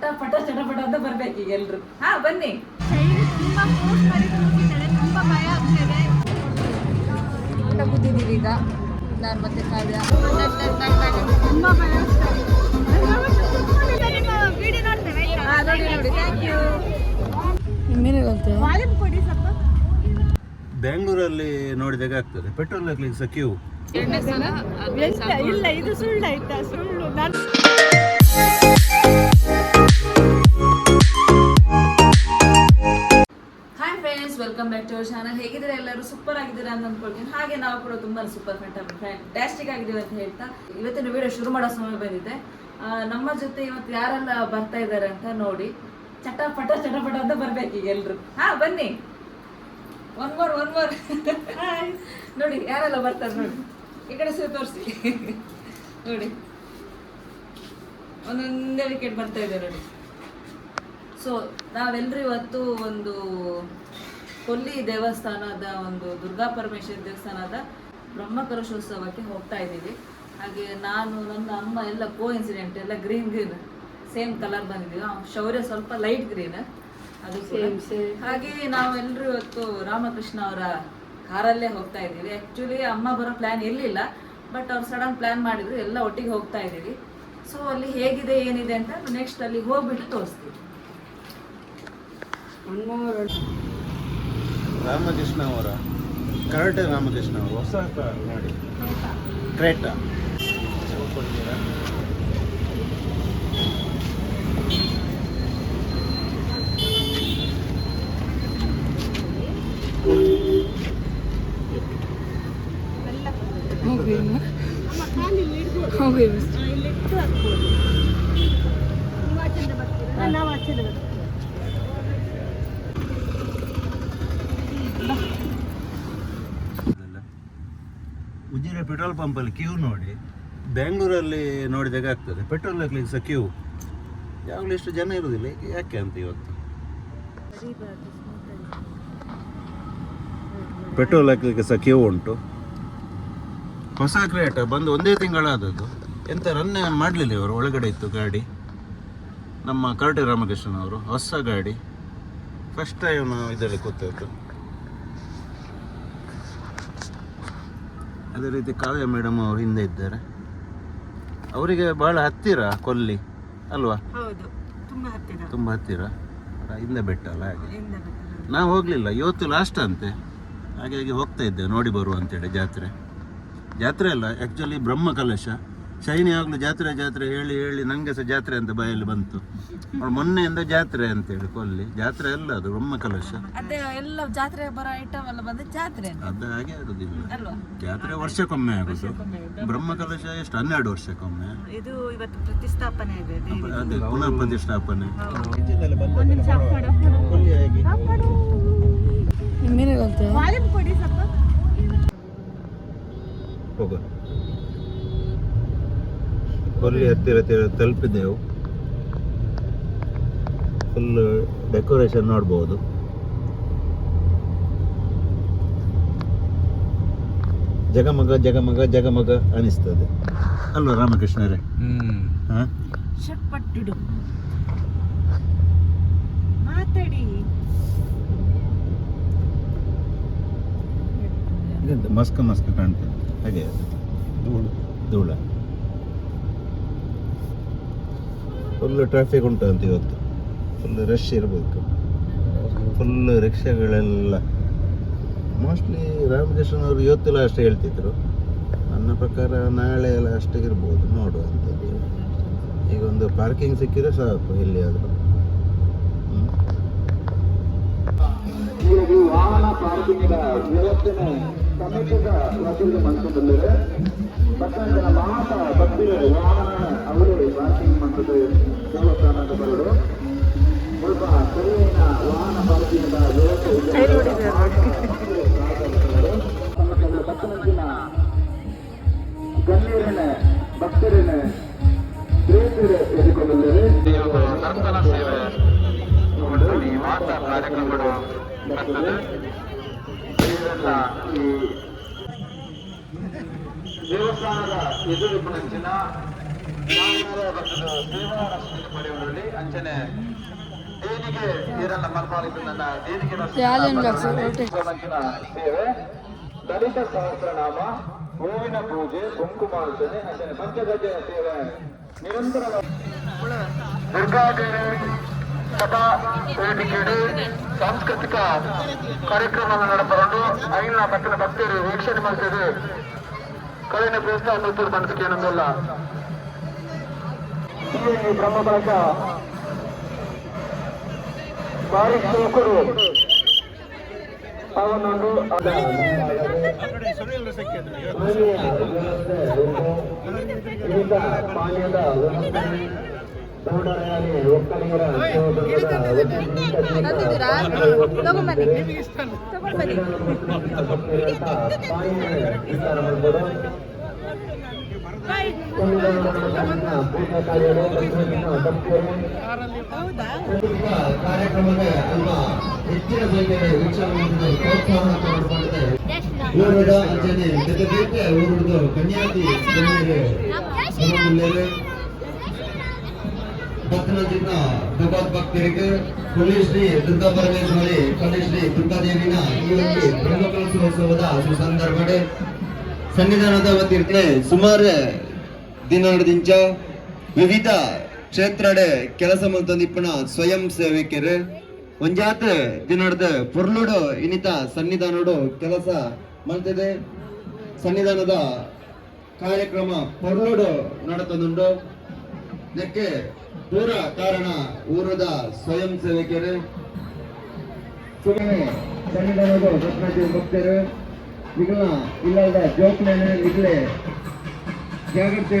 ಚಟಪಟ ಚಟಪಟ ಅಂತ ಬರ್ಬೇಕು ಈಗ ಎಲ್ರು. ಹಾ ಬನ್ನಿ. ತುಂಬಾ ಭಯ ಆಗ್ತಿದೆ ಊಟ ಕೂತಿದ್ದೀವಿ ಈಗ ನಾನು ಮತ್ತೆ ಕಾವ್ಯ ತುಂಬಾ ಭಯ ಆಗ್ತದೆ ವಿಡಿಯೋ ನೋಡ್ತೇವೆ ಹಾ ನೋಡಿ ನೋಡಿ. ಥ್ಯಾಂಕ್ ಯು ವಾಲ್ಯೂಮ್ ಕೊಡಿ ಸ್ವಲ್ಪ. ಬ್ಯಾಂಗ್ಳೂರಲ್ಲಿ ನೋಡಿದಾಗ ಆಗ್ತದೆ. ಪೆಟ್ರೋಲ್ ಹಾಕ್ಲಿಕ್ಕೆ ಸಹ ಕ್ಯೂ ಇಲ್ಲ ಇಲ್ಲ ಇದು ಸುಳ್ಳು ಆಯ್ತಾ? ಸುಳ್ಳು. ನಾನು ಎಲ್ಲರೂ ಸೂಪರ್ ಆಗಿದ್ದೀರಾ ಅಂತ ಅಂದ್ಕೊಳ್ತೀನಿ ಹಾಗೆ ನಾವು ಕೂಡ ತುಂಬಾ ಸೂಪರ್ ಫ್ಯಾಂಟಾಸ್ಟಿಕ್ ಆಗಿದ್ದೀವಿ ಅಂತ ಹೇಳ್ತಾ ಇವತ್ತಿನ ವಿಡಿಯೋ ಶುರು ಮಾಡೋ ಸಮಯ ಬಂದಿದೆ. ನಮ್ಮ ಜೊತೆ ಇವತ್ತು ಯಾರೆಲ್ಲ ಬರ್ತಾ ಇದ್ದಾರೆ ಅಂತ ನೋಡಿ. ಚಟಪಟ ಚಟಪಟ ಅಂತ ಬರ್ಬೇಕು ಈಗ ಎಲ್ರು. ಹಾ ಬನ್ನಿ. ಒನ್ ಮೋರ್ ಒನ್ ಮೋರ್ ನೋಡಿ ಯಾರೆಲ್ಲ ಬರ್ತಾರೆ ನೋಡಿ. ಈ ಕಡೆ ಸಹ ತೋರಿಸಿ. ನೋಡಿ. ಒಂದೊಂದೇ ವಿಕೆಟ್ ಬರ್ತಾ ಇದೆ ನೋಡಿ. ಸೊ ನಾವೆಲ್ಲರೂ ಇವತ್ತು ಒಂದು ಕೊಲ್ಲಿ ದೇವಸ್ಥಾನದ ಒಂದು ದುರ್ಗಾ ಪರಮೇಶ್ವರಿ ದೇವಸ್ಥಾನದ ಬ್ರಹ್ಮಕಲಶೋತ್ಸವಕ್ಕೆ ಹೋಗ್ತಾ ಇದ್ದೀವಿ. ಹಾಗೆ ನಾನು ನನ್ನ ಅಮ್ಮ ಎಲ್ಲ ಕೋ ಇನ್ಸಿಡೆಂಟ್ ಎಲ್ಲ ಗ್ರೀನ್ ಗ್ರೀನ್ ಸೇಮ್ ಕಲರ್ ಬಂದಿದ್ದೀವಿ ಶೌರ್ಯ ಸ್ವಲ್ಪ ಲೈಟ್ ಗ್ರೀನ್ ಅದು ಸೇಮ್ ಹಾಗೆ ನಾವೆಲ್ಲರೂ ಇವತ್ತು ರಾಮಕೃಷ್ಣ ಅವರ ಕಾರಲ್ಲೇ ಹೋಗ್ತಾ ಇದ್ದೀವಿ. ಆ್ಯಕ್ಚುಲಿ ಅಮ್ಮ ಬರೋ ಪ್ಲ್ಯಾನ್ ಇರಲಿಲ್ಲ ಬಟ್ ಅವ್ರು ಸಡನ್ ಪ್ಲ್ಯಾನ್ ಮಾಡಿದ್ರು ಎಲ್ಲ ಒಟ್ಟಿಗೆ ಹೋಗ್ತಾ ಇದ್ದೀವಿ. ಸೊ ಅಲ್ಲಿ ಹೇಗಿದೆ ಏನಿದೆ ಅಂತ ನೆಕ್ಸ್ಟ್ ಅಲ್ಲಿ ಹೋಗ್ಬಿಟ್ಟು ತೋರಿಸ್ತೀವಿ ರಾಮಕೃಷ್ಣ ಅವರ ಕರಟೆ ರಾಮಕೃಷ್ಣ ಅವರು ಹೊಸ ಕಾರ್ ಕ್ರೇಟ. ಹೋಗಿ ನೀವು ಆಚೆಯಿಂದ ಬರ್ತೀರಾ ನಾವು ಆಚೆಯಿಂದ ಬರ್ತೀವಿ ಪಂಪಲ್ಲಿ ಕ್ಯೂ ನೋಡಿ. ಬೆಂಗಳೂರಲ್ಲಿ ನೋಡಿದಾಗ ಆಗ್ತದೆ. ಪೆಟ್ರೋಲ್ ಹಾಕ್ಲಿಕ್ಕೆ ಸಹ ಕ್ಯೂ ಯಾವಾಗಲೂ ಇಷ್ಟು ಜನ ಇರುವುದಿಲ್ಲ ಯಾಕೆ ಅಂತ ಇವತ್ತು? ಪೆಟ್ರೋಲ್ ಹಾಕ್ಲಿಕ್ಕೆ ಸಹ ಕ್ಯೂ ಉಂಟು. ಹೊಸ ಕ್ರೇಟ ಬಂದು ಒಂದೇ ತಿಂಗಳಾದದ್ದು. ಎಂತ ರನ್ನೇ ಮಾಡಲಿಲ್ಲ ಇವರು? ಒಳಗಡೆ ಇತ್ತು ಗಾಡಿ. ನಮ್ಮ ಕರಟೆ ರಾಮಕೃಷ್ಣನವರು ಹೊಸ ಗಾಡಿ. ಫಸ್ಟ್ ಟೈಮ್ ಇದರಲ್ಲಿ ಕೂತಿತ್ತು ಅದೇ ರೀತಿ ಕಾವ್ಯ ಮೇಡಮ್ ಅವರು ಹಿಂದೆ ಇದ್ದಾರೆ. ಅವರಿಗೆ ಬಹಳ ಹತ್ತಿರ ಕೊಲ್ಲಿ ಅಲ್ವಾ? ಹೌದು ತುಂಬಾ ಹತ್ತಿರ. ತುಂಬ ಹತ್ತಿರ. ಹಿಂದೆ ಬೆಟ್ಟ ಅಲ್ಲ ಹಾಗೆ ನಾವು ಹೋಗಲಿಲ್ಲ ಇವತ್ತು ಲಾಸ್ಟ್ ಅಂತೆ. ಹಾಗಾಗಿ ಹೋಗ್ತಾ ಇದ್ದೇವೆ ನೋಡಿ ಬರುವ ಅಂತೇಳಿ ಜಾತ್ರೆ. ಜಾತ್ರೆ ಅಲ್ಲ ಆ್ಯಕ್ಚುಲಿ ಬ್ರಹ್ಮ ಕಲಶ ಶೈನಿ ಆಗಲೂ ಜಾತ್ರೆ ಜಾತ್ರೆ ಹೇಳಿ ಹೇಳಿ ನನಗೆ ಸಹ ಜಾತ್ರೆ ಅಂತ ಬಾಯಲ್ಲಿ ಬಂತು. ಅವಳು ಮೊನ್ನೆಯಿಂದ ಜಾತ್ರೆ ಅಂತ ಹೇಳಿ ಕೊಲ್ಲಿ. ಜಾತ್ರೆ ಅಲ್ಲ ಅದು ಬ್ರಹ್ಮ ಕಲಶ. ಅದೇ ಎಲ್ಲ ಜಾತ್ರೆ ಬರೋ ಐಟಮ್ ಎಲ್ಲ ಬಂದು ಜಾತ್ರೆ ಅದು ಹಾಗೆ ಆಗುದಿಲ್ಲ. ಜಾತ್ರೆ ವರ್ಷಕ್ಕೊಮ್ಮೆ ಆಗುದು. ಬ್ರಹ್ಮ ಕಲಶ ಎಷ್ಟು? ಹನ್ನೆರಡು ವರ್ಷಕ್ಕೊಮ್ಮೆ. ಇದು ಇವತ್ತು ಪ್ರತಿಷ್ಠಾಪನೆ ಇದೆ ದೇವಿ ಅದೇ ಪುನಃ ಪ್ರತಿಷ್ಠಾಪನೆ ನಿಮಿಷ ಆಫ್ ಮಾಡು ಆಫ್ ಮಾಡು ವಾಲ್ಯೂಮ್ ಕೊಡಿ ಸ್ವಲ್ಪ ಹೋಗ ಕೊಲ್ಲಿ ಹತ್ತಿರ ಹತ್ತಿರ ತಲುಪಿದೆವು. ಫುಲ್ ಡೆಕೋರೇಷನ್ ನೋಡ್ಬೋದು. ಜಗಮಗ ಜಗಮಗ ಜಗಮಗ ಅನಿಸ್ತದೆ. ಅಲ್ವಾ ರಾಮಕೃಷ್ಣರೇ? ಮಸ್ಕ ಮಸ್ಕ ಕಾಣ್ತದೆ. ಹಾಗೆ. ಧೂಳು. ಧೂಳ. ಫುಲ್ ಟ್ರಾಫಿಕ್ ಉಂಟು ಅಂತ ಇವತ್ತು. ಫುಲ್ ರಶ್ ಇರಬೇಕು. ಫುಲ್ ರಿಕ್ಷಾಗಳೆಲ್ಲ ಮೋಸ್ಟ್ಲಿ ರಾಮಕೃಷ್ಣನ್ ಅವರು ಇವತ್ತು ಲಾಸ್ಟ್ ಹೇಳ್ತಿದ್ರು. ನನ್ನ ಪ್ರಕಾರ ನಾಳೆ ಅಷ್ಟೇ ಇರ್ಬೋದು, ನೋಡುವ ಅಂತ ಈಗ ಒಂದು ಪಾರ್ಕಿಂಗ್ ಸಿಕ್ಕಿದ್ರೆ ಸಾಕು ಇಲ್ಲಿ ಆದರೂ ವಾಹನ ಪಾರ್ಕಿಂಗ್ ಪಟ್ಟಣದ ಮಾತ ಭಕ್ತಿಗಳು ವಾಹನ ಅವರೇ ಪಾರ್ಕಿಂಗ್ ದೇವಸ್ಥಾನ ಅಂತ ಬರೋದು. ಸ್ವಲ್ಪ ಸರಿಯಾದ ವಾಹನ ಪಾರ್ಕಿಂಗ್ ವ್ಯವಸ್ಥೆ ಪಟ್ಟಣದ ಗಣ್ಯರನ್ನ ಭಕ್ತರನ್ನ ಪ್ರೇಮಿರು ಎದುರ್ಕೊಂಡಿದ್ದಾರೆ ದರ್ಶನ ಸೇವೆ ಈ ಮಾತ ಕಾರ್ಯಕ್ರಮಗಳು ಬರ್ತದೆ ಈ ದೇವಸ್ಥಾನದ ಎದುರು ಪಡೆಯುವಲ್ಲಿ ಅಂಚನೆ ದೇವಿಗೆ ನನ್ನ ಸೇವೆ. ದಲಿತ ಸಹಸ್ರನಾಮ ಹೂವಿನ ಪೂಜೆ ಕುಂಕುಮಾರ್ಚನೆ ಅಂಚನೆ ಪಂಚಗಜ್ಜನ ಸೇವೆ. ನಿರಂತರವಾಗಿ ದುರ್ಗಾದೇವಿ ಸಭಾ ವೇದಿಕೆಯಡಿ ಸಾಂಸ್ಕೃತಿಕ ಕಾರ್ಯಕ್ರಮ ನಡೆಸಿಕೊಂಡು ಐನ ಮತ್ತಿನ ಭಕ್ತರು ವೀಕ್ಷಣೆ ಮಾಡ್ತಿದೆ ಕಳೆನ ಪ್ರೋತ್ಸಾಹ ಕೊಡ್ತಾರೆ ಉತ್ತರ ನಮ್ಮೆಲ್ಲ ಈ ಬ್ರಹ್ಮ ಬಳಕ ಭಾರಿ ಯುವಕರು ಅವನೊಂದು ಪಾನೀಯದ ಒಕ್ಕಲಿಗರ ತಂದಿದ್ದೀರಾ ತಗೊಂಬನ್ನಿ ತಗೊಂಡ್ಬನ್ನಿ ಹೌದಾ ಕಾರ್ಯಕ್ರಮದ ನಮ್ಮ ಹೆಚ್ಚಿನ ಸಂಖ್ಯೆಯ ವೀಕ್ಷಕರಿಗೆ ಪ್ರೋತ್ಸಾಹ ಮಾಡಿಕೊಂಡಿದೆ ಊರುಡ ಅಂಜನೆ ಜೊತೆಗೆ ಕನ್ಯಾತಿ ಗಣ್ಯರು ಭಕ್ತರಾಜಿನ ಭಗವದ್ ಭಕ್ತರಿಗೆ ಕುಲಿ ಶ್ರೀ ದುರ್ಗಾ ಪರಮೇಶ್ವರಿ ಕುಲಿ ಶ್ರೀ ದುರ್ಗಾದೇವಿನ ಈ ಒಂದು ಬ್ರಹ್ಮಕಲಶೋತ್ಸವದ ಸುಸಂದರ್ಭಡೆ ಸನ್ನಿಧಾನದ ವತಿರ್ತೆ ಸುಮಾರು ದಿನ ನಡೆದಿಂಚ ವಿವಿಧ ಕ್ಷೇತ್ರಡೆ ಕೆಲಸ ಮಂತಂದಿಪ್ಪಣ ಸ್ವಯಂ ಸೇವಕರು ಒಂಜಾತ ದಿನದ ಪೊರ್ಲುಡು ಇನಿತ ಸನ್ನಿಧಾನಡು ಕೆಲಸ ಮಾಡ್ತಿದೆ ಸನ್ನಿಧಾನದ ಕಾರ್ಯಕ್ರಮ ಪೊರ್ಲುಡು ನಡತದುಂಡು ಇದಕ್ಕೆ ದೂರ ಕಾರಣ ಊರದ ಸ್ವಯಂ ಸೇವಕರು. ಸುಮ್ಮನೆ ಸನ್ನಿಧಾನದ ಭಕ್ತರು. ಇಲ್ಲ ಇಲ್ಲದ ಜೋಕ್ಲೇನ ಇಲ್ಲೇ ಜಾಗ್ರತೆ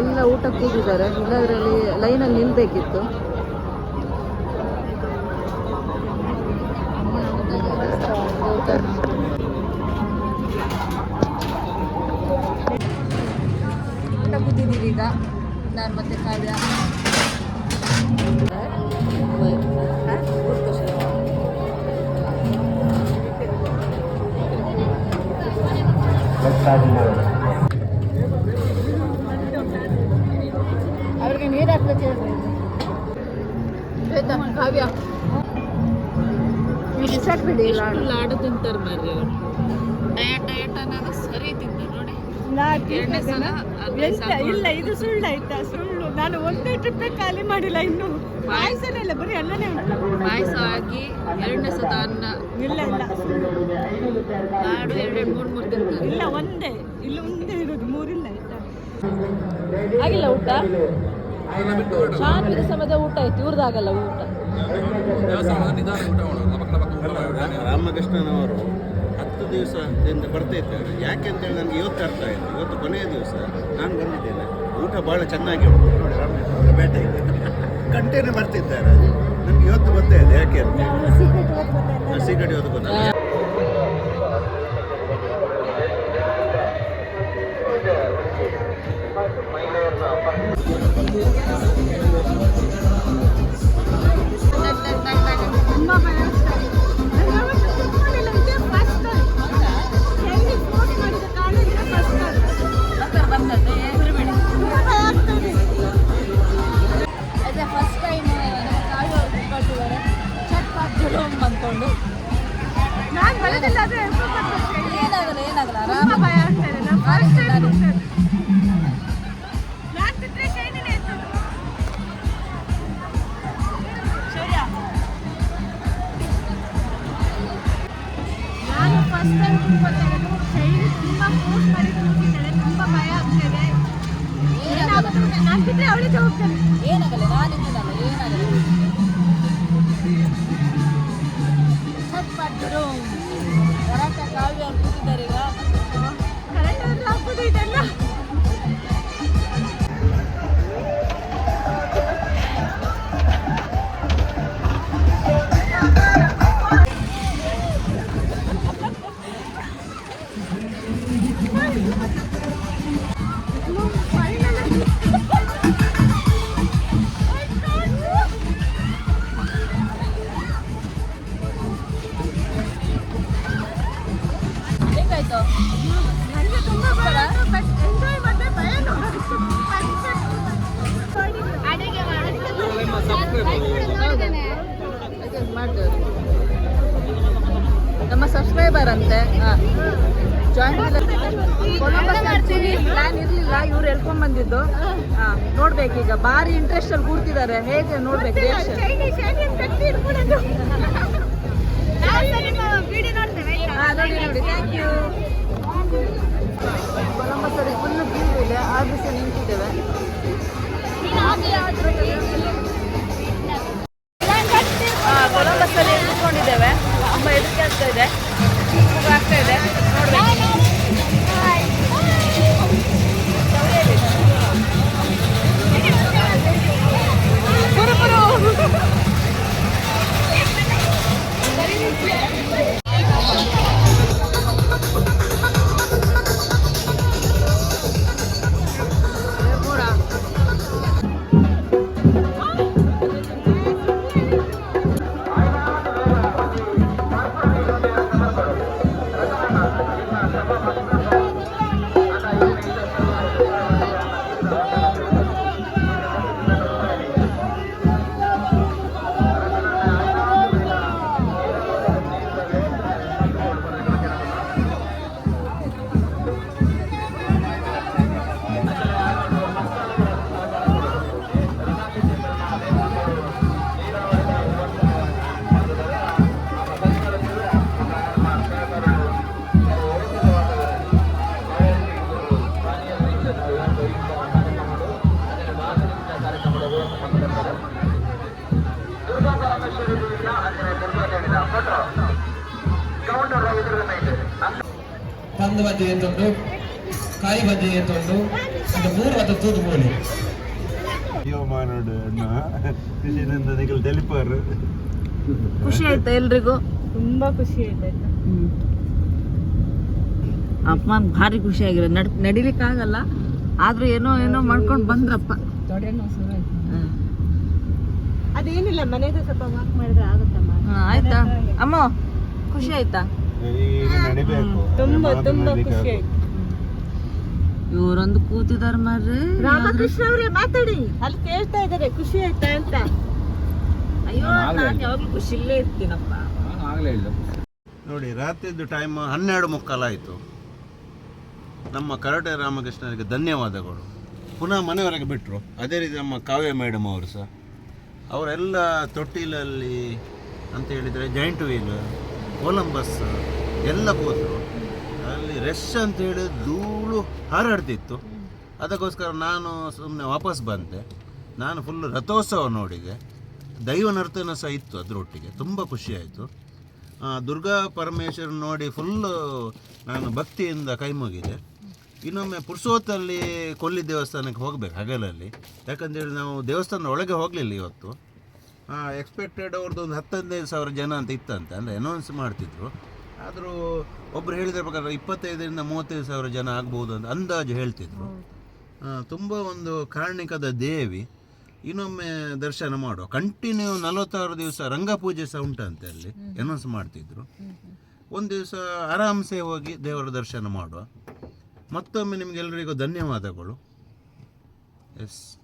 ಎಲ್ಲ ಊಟ ಕೂಗಿದ್ದಾರೆ. ಇಲ್ಲದ್ರಲ್ಲಿ ಲೈನಲ್ಲಿ ನಿಲ್ಬೇಕಿತ್ತು. ಊಟ ಕೂತಿದ್ದೀರಿ ಈಗ. ನಾನು ಮತ್ತೆ ಕಾವ್ಯ. ಕಾವ್ಯ. ಲಾಡು ತಿಂತಾರೆ ಮಾರ್ರಿ ಅವ್ರು. ಡಯಟ್ ಡಯಟ್ ಅನ್ನೋದು ಸರಿ ತಿಂತಾರೆ ನೋಡಿ. ಎರಡನೇ ಸಲ ಇಲ್ಲ ಇದು ಸುಳ್ಳು ಆಯ್ತಾ? ಸುಳ್ಳು. ನಾನು ಒಂದೇ ಟ್ರಿಪ್ಪೇ ಖಾಲಿ ಮಾಡಿಲ್ಲ ಇನ್ನು. ಪಾಯಸನೇ ಇಲ್ಲ ಬರೀ ಅನ್ನನೇ ಉಂಟು. ಪಾಯಸ ಆಗಿ ಎರಡನೇ ಸತ ಅನ್ನ. ಇಲ್ಲ ಇಲ್ಲ. ಸುಳ್ಳು. ಎರಡು ಮೂರು ಮೂರು ತಿಂತಾರೆ. ಇಲ್ಲ ಒಂದೇ. ಇಲ್ಲ ಒಂದೇ ಇರೋದು. ಮೂರಿಲ್ಲ ಆಯ್ತಾ? ಆಗಿಲ್ಲ ಊಟ? ಶಾಂತಿ ಸಮಯದ ಊಟ ಆಯ್ತು ಇವ್ರದಾಗಲ್ಲ ಊಟ. ರಾಮಕೃಷ್ಣನವರು ಹತ್ತು ದಿವಸದಿಂದ ಬರ್ತಾ ಇದ್ದಾರೆ. ಯಾಕೆ ಅಂತ ಹೇಳಿ ನನಗೆ ಇವತ್ತು ಅರ್ಥ ಆಯಿತು. ಇವತ್ತು ಕೊನೆಯ ದಿವಸ ನಾನು ಬಂದಿದ್ದೇನೆ. ಊಟ ಭಾಳ ಚೆನ್ನಾಗಿ ಉಂಟು. ನೋಡಿ ರಾಮಕೃಷ್ಣ ಬೇಟೆ ಇದೆ. ಕಂಟೇನೆ ಬರ್ತಿದ್ದಾರೆ. ನನಗೆ ಇವತ್ತು ಗೊತ್ತಾಯ್ತು ಯಾಕೆ ಅಂತ ಸೀಕ್ರೆಟ್ ಇವತ್ತು ಗೊತ್ತಾಗ ಆದ್ರೆ ಎಲ್ರೂ ಬರ್ತಾರೆ. ಏನಾಗಲ್ಲ ಏನಾಗಲ್ಲ ಅವಳೇ ಜವಾಬ್ದಾರಿ. ಏನಾಗಲ್ಲ ನಾನಿದ್ದೀನಲ್ಲ ಏನಾಗಲ್ಲ. ಹೋರಾಟ ಕಾವ್ಯ ಅವ್ರು ಕೂತಿದ್ದಾರೆ. ಪ್ಲಾನ್ ಇರಲಿಲ್ಲ ಇವ್ರು ಹೇಳ್ಕೊಂಡ್ ಬಂದಿದ್ದು. ನೋಡ್ಬೇಕು ನೋಡ್ಬೇಕೀಗ ಭಾರಿ ಇಂಟ್ರೆಸ್ಟ್ ಅಲ್ಲಿ ಕೂರ್ತಿದ್ದಾರೆ ಹೇಗೆ ನೋಡ್ಬೇಕು ನೋಡಿ ನೋಡಿ. ಥ್ಯಾಂಕ್ ಯು ಕೊಲಂಬಸ್ ಅಲ್ಲಿ ಫುಲ್ ವ್ಯೂ ಇದೆ. ದಿವಸ ನಿಂತಿದ್ದೇವೆ. ನಿಂತ್ಕೊಂಡಿದ್ದೇವೆ ತುಂಬ ಆಗ್ತಾ ಇದೆ. ಒಂದು ಬದಿ ಎತ್ತೊಂಡು ಕಾಯಿ ಬದಿ ಎತ್ತೊಂಡು ಅದು ಮೂರು ಅದು ತೂತು ಮೂಲೆ. ಖುಷಿ ಆಯ್ತಾ ಎಲ್ರಿಗೂ? ತುಂಬಾ ಖುಷಿ ಆಯ್ತಾ ಅಪ್ಪ ಭಾರಿ ಖುಷಿ ಆಗಿರ ನಡ್ ನಡಿಲಿಕ್ಕೆ ಆಗಲ್ಲ ಆದ್ರೂ ಏನೋ ಏನೋ ಮಾಡ್ಕೊಂಡು ಬಂದ್ರಪ್ಪ. ಅದೇನಿಲ್ಲ ಮನೆಗೆ ಸ್ವಲ್ಪ ವಾಕ್ ಮಾಡಿದ್ರೆ ಆಗುತ್ತಮ್ಮ. ಆಯ್ತಾ? ಅಮ್ಮ ಖುಷಿ ಆಯ್ತಾ? ತುಂಬಾ ತುಂಬಾ ಖುಷಿ. ಆಯ್ತು. ಇವರೊಂದು ಕೂತಿದಾರ ಮಾರ್ರಿ. ರಾಮಕೃಷ್ಣ ಅವರೇ ಮಾತಾಡಿ. ಅಲ್ಲಿ ಕೇಳ್ತಾ ಇದ್ದಾರೆ ಖುಷಿ ಆಯ್ತಾ ಅಂತ. ಅಯ್ಯೋ ನಾನು ಯಾವಾಗ್ಲೂ ಖುಷಿಲ್ಲೇ ಇರ್ತೀನಪ್ಪ. ನೋಡಿ ರಾತ್ರಿದ್ದು ಟೈಮ್ ಹನ್ನೆರಡು ಮುಕ್ಕಾಲಾಯಿತು. ನಮ್ಮ ಕರಟೆ ರಾಮಕೃಷ್ಣರಿಗೆ ಧನ್ಯವಾದಗಳು. ಪುನಃ ಮನೆಯವರೆಗೆ ಬಿಟ್ಟರು ಅದೇ ರೀತಿ ನಮ್ಮ ಕಾವ್ಯ ಮೇಡಮ್ ಅವರು ಸಹ. ಅವರೆಲ್ಲ ತೊಟ್ಟಿಲಲ್ಲಿ ಅಂತ ಹೇಳಿದರೆ ಜಾಯಿಂಟ್ ವೀಲ್ ಕೊಲಂಬಸ್ ಎಲ್ಲ ಹೋದರು. ಅಲ್ಲಿ ರಶ್ ಅಂತ ಹೇಳಿ ಧೂಳು ಹಾರಾಡ್ತಿತ್ತು. ಅದಕ್ಕೋಸ್ಕರ ನಾನು ಸುಮ್ಮನೆ ವಾಪಸ್ ಬಂದೆ. ನಾನು ಫುಲ್ ರಥೋತ್ಸವ ನೋಡಿದೆ. ದೈವ ನರ್ತನ ಸಹ ಇತ್ತು ಅದರೊಟ್ಟಿಗೆ ತುಂಬ ಖುಷಿಯಾಯಿತು ದುರ್ಗಾ ಪರಮೇಶ್ವರನ ನೋಡಿ ಫುಲ್ಲು ನಾನು ಭಕ್ತಿಯಿಂದ ಕೈ ಮುಗಿದೆ. ಇನ್ನೊಮ್ಮೆ ಪುರ್ಸೋತಲ್ಲಿ ಕೊಲ್ಲಿ ದೇವಸ್ಥಾನಕ್ಕೆ ಹೋಗಬೇಕು ಹಗಲಲ್ಲಿ. ಯಾಕಂತೇಳಿ ನಾವು ದೇವಸ್ಥಾನದ ಒಳಗೆ ಹೋಗಲಿಲ್ಲ ಇವತ್ತು. ಎಕ್ಸ್ಪೆಕ್ಟೆಡ್ ಅವ್ರದ್ದು ಒಂದು ಹತ್ತೈದು ಸಾವಿರ ಜನ ಅಂತ ಇತ್ತಂತೆ. ಅಂದರೆ ಅನೌನ್ಸ್ ಮಾಡ್ತಿದ್ರು. ಆದರೂ ಒಬ್ಬರು ಹೇಳಿದ್ರ ಪ್ರಕಾರ ಇಪ್ಪತ್ತೈದರಿಂದ ಮೂವತ್ತೈದು ಸಾವಿರ ಜನ ಆಗ್ಬೋದು ಅಂತ ಅಂದಾಜು ಹೇಳ್ತಿದ್ರು. ತುಂಬ ಒಂದು ಕಾರಣಿಕದ ದೇವಿ. ಇನ್ನೊಮ್ಮೆ ದರ್ಶನ ಮಾಡುವ. ಕಂಟಿನ್ಯೂ ನಲವತ್ತಾರು ದಿವಸ ರಂಗಪೂಜೆ ಸಹ ಉಂಟಂತೆ ಅಲ್ಲಿ. ಅನೌನ್ಸ್ ಮಾಡ್ತಿದ್ರು. ಒಂದು ದಿವಸ ಆರಾಮ್ಸೆ ಹೋಗಿ ದೇವರ ದರ್ಶನ ಮಾಡುವ. ಮತ್ತೊಮ್ಮೆ ನಿಮಗೆಲ್ಲರಿಗೂ ಧನ್ಯವಾದಗಳು. ಎಸ್